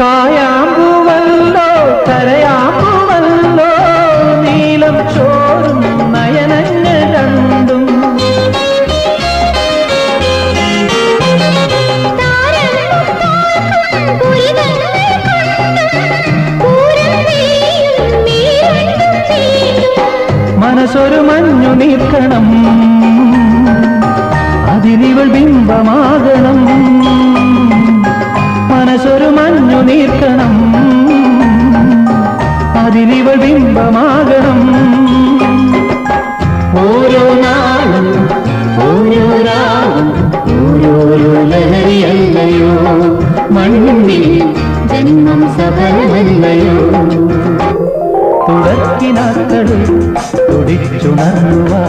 കായാമ്പുവല്ലോ കരയാമ്പുവല്ലോ നീലം ചോറും നയനങ്ങൾ രണ്ടും മനസ്സൊരു മഞ്ഞു നീക്കണം അതിരിവൾ ബിംബമാകണം നീർക്കണം അതിലിവൾ ബിംബമാകണം. ഓരോ നാളും ഓരോ രാവും ഓരോരോ ലഹരിയല്ലയോ? മണ്ണിൽ ജന്മം സഫലമല്ലയോ? തുടക്കിനാക്കളിൽ തുടിച്ചുണർന്നുവാ.